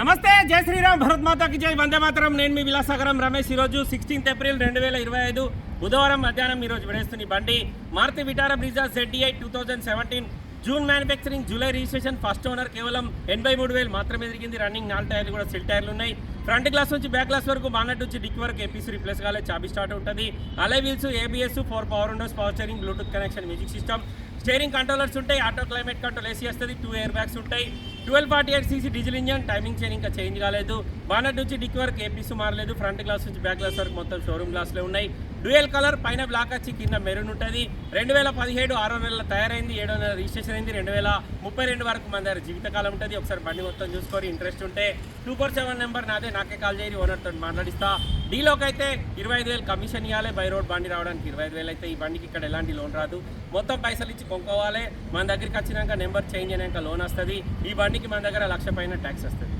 నమస్తే జై శ్రీరామ్ భరత్ మాతాకి జై వందే మాతరం. నేను మీ విలాసాగరం రమేష్. ఈరోజు సిక్స్టీన్త్ ఏప్రిల్ రెండు వేల ఇరవై ఐదు బుధవారం మధ్యాహ్నం ఈరోజు విడేస్తున్న బండి. Maruti Vitara Brezza ZDI two thousand seventeen June manufacturing July registration first owner కేవలం ఎనభై మూడు వేలు మాత్రమే తిరిగింది. రన్నింగ్ నాలుగు టైర్లు కూడా సిల్ టైర్లు ఉన్నాయి. ఫ్రంట్ గ్లాస్ నుంచి బ్యాక్ గ్లాస్ వరకు బాన్నట్ నుంచి డిక్ వరకు ఏపీసీ రిప్లేస్ కాలే చాబీ స్టార్ట్ ఉంటుంది. Alloy wheels ABS four power windows power steering Bluetooth connection music system steering controllers ఉంటాయి ఆటో క్లైమేట్ కంట్రోల్ ఏసీ వస్తుంది టూ ఎయిర్ బ్యాగ్స్ ఉంటాయి. Twelve forty eight CC diesel engine timing chain ఇంకా change కాలేదు. Bonnet నుంచి Dick వరకు ఏపీస్ మారలేదు. Front glass నుంచి బ్యాక్ గ్లాస్ వరకు మొత్తం షోరూమ్ గ్లాస్లో ఉన్నాయి. డ్యూయల్ కలర్ పైన బ్లాక్ వచ్చి కింద మెరూన్ ఉంటుంది. రెండు వేల పదిహేడు ఆరో నెలల తయారైంది ఏడో నెల రిజిస్ట్రేషన్ అయింది రెండు వేల ముప్పై రెండు వరకు మన దగ్గర జీవితకాలం ఉంటుంది. ఒకసారి బండి మొత్తం చూసుకొని ఇంట్రెస్ట్ ఉంటే టూ ఫోర్ సెవెన్ నెంబర్ నాదే నాకే కాల్ చేసి ఓనర్తో మాట్లాడిస్తా. డీలోకి అయితే ఇరవై ఐదు వేలు కమిషన్ ఇవ్వాలి బై రోడ్ బండి రావడానికి ఇరవై ఐదు వేలు అయితే ఈ బండికి ఇక్కడ ఎలాంటి లోన్ రాదు. మొత్తం పైసలు ఇచ్చి కొనుక్కోవాలి. మన దగ్గరికి వచ్చినాక నెంబర్ చేంజ్ అయినాక లోన్ వస్తుంది. ఈ బండికి మన దగ్గర లక్ష పైన ట్యాక్స్ వస్తుంది.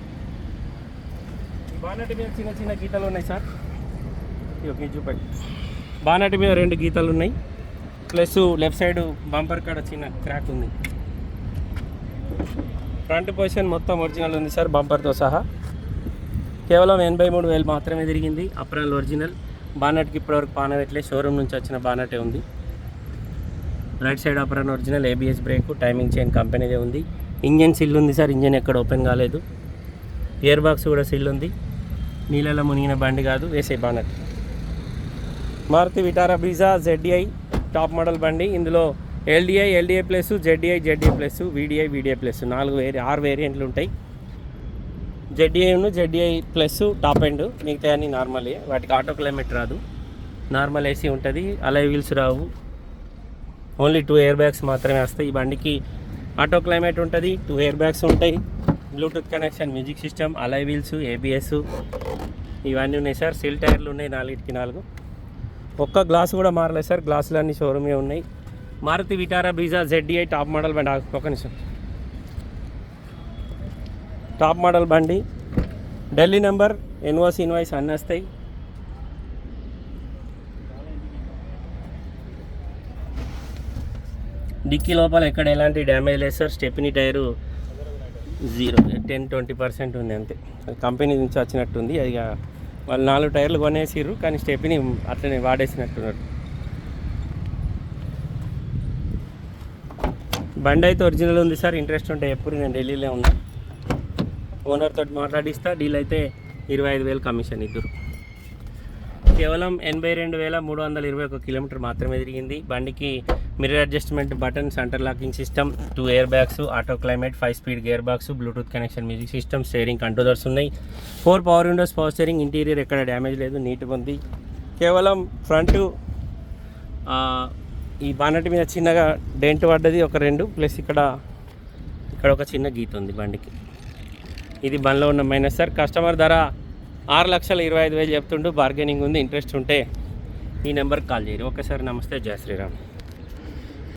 ఈ మీద చిన్న చిన్న గీతలు ఉన్నాయి సార్. ఇవి ఒక చూపండి. బానట్ మీద రెండు గీతలు ఉన్నాయి ప్లస్ లెఫ్ట్ సైడ్ బంపర్ కాడ చిన్న క్రాక్ ఉంది. ఫ్రంట్ పొజిషన్ మొత్తం ఒరిజినల్ ఉంది సార్ బంపర్తో సహా. కేవలం ఎనభై మూడు వేలు మాత్రమే తిరిగింది అప్రాల్ ఒరిజినల్. బానట్కి ఇప్పటివరకు పానవెట్లే షోరూమ్ నుంచి వచ్చిన బానటే ఉంది. Right side apron original ABS brake timing chain కంపెనీదే ఉంది. ఇంజన్ సిల్ ఉంది సార్ ఇంజన్ ఎక్కడ ఓపెన్ కాలేదు. ఇయర్ బాక్స్ కూడా సిల్ ఉంది. నీళ్ళలో మునిగిన బండి కాదు వేసే bonnet. Maruti Vitara Brezza ZDI top model బండి. ఇందులో LDI LDI plus ZDI ZDI plus VDI VDI plus నాలుగు వేరి ఆరు వేరియంట్లు ఉంటాయి. జెడ్డిఐను జెడ్డిఐ ప్లస్ టాప్ ఎండ్ మిగతా అన్ని నార్మలే. వాటికి ఆటో క్లైమేట్ రాదు. నార్మల్ ఏసీ ఉంటుంది. అలై వీల్స్ రావు. ఓన్లీ టూ ఎయిర్ బ్యాగ్స్ మాత్రమే వస్తాయి. ఈ బండికి ఆటో క్లైమేట్ ఉంటుంది. టూ ఎయిర్ బ్యాగ్స్ ఉంటాయి. Bluetooth connection music system alloy wheels ABS. ఇవన్నీ ఉన్నాయి సార్. సిల్ టైర్లు ఉన్నాయి నాలుగిటికి నాలుగు. ఒక్క గ్లాస్ కూడా మారలేదు సార్. గ్లాసులు అన్ని షోరూమే ఉన్నాయి. Maruti Vitara Brezza ZDI top model బండి. ఒక నిమిషం. టాప్ మోడల్ బండి. ఢిల్లీ నెంబర్ ఎన్ఓస్ ఇన్వాయిస్ అన్నీ వస్తాయి. డిక్కీ లోపల ఎక్కడ ఎలాంటి డ్యామేజ్ లేదు sir. Stepney tyre zero ten twenty percent ఉంది అంతే. కంపెనీ నుంచి వచ్చినట్టుంది. అది వాళ్ళు నాలుగు టైర్లు కొనేసిర్రు కానీ స్టెప్ని అట్లనే వాడేసినట్టున్నారు. బండి అయితే ఒరిజినల్ ఉంది సార్ ఇంట్రెస్ట్ ఉంటే ఎప్పుడు నేను ఢిల్లీలో ఉన్నా. ఓనర్ తోటి మాట్లాడిస్తా డీల్ అయితే ఇరవై ఐదు వేలు కమిషన్ ఇద్దరు. కేవలం ఎనభై రెండు వేల మూడు వందల ఇరవై ఒక కిలోమీటర్ మాత్రమే తిరిగింది. బండికి mirror adjustment button centre locking system two air bags auto climate five speed gear box Bluetooth connection music system steering controllers ఉన్నాయి. Four power windows power steering interior ఎక్కడ డ్యామేజ్ లేదు నీట్గా ఉంది. కేవలం ఫ్రంట్ ఈ బానట్ మీద చిన్నగా డెంట్ పడ్డది ఒక రెండు ప్లస్ ఇక్కడ ఇక్కడ ఒక చిన్న గీత ఉంది బండికి. ఇది బండ్లో ఉన్న మైనస్ సార్ కస్టమర్ ధర ఆరు లక్షల ఇరవై ఐదు వేలు చెప్తుండు బార్గెనింగ్ ఉంది ఇంట్రెస్ట్ ఉంటే ఈ నెంబర్కి కాల్ చేయరు. ఓకే సార్ నమస్తే జయ శ్రీరామ్.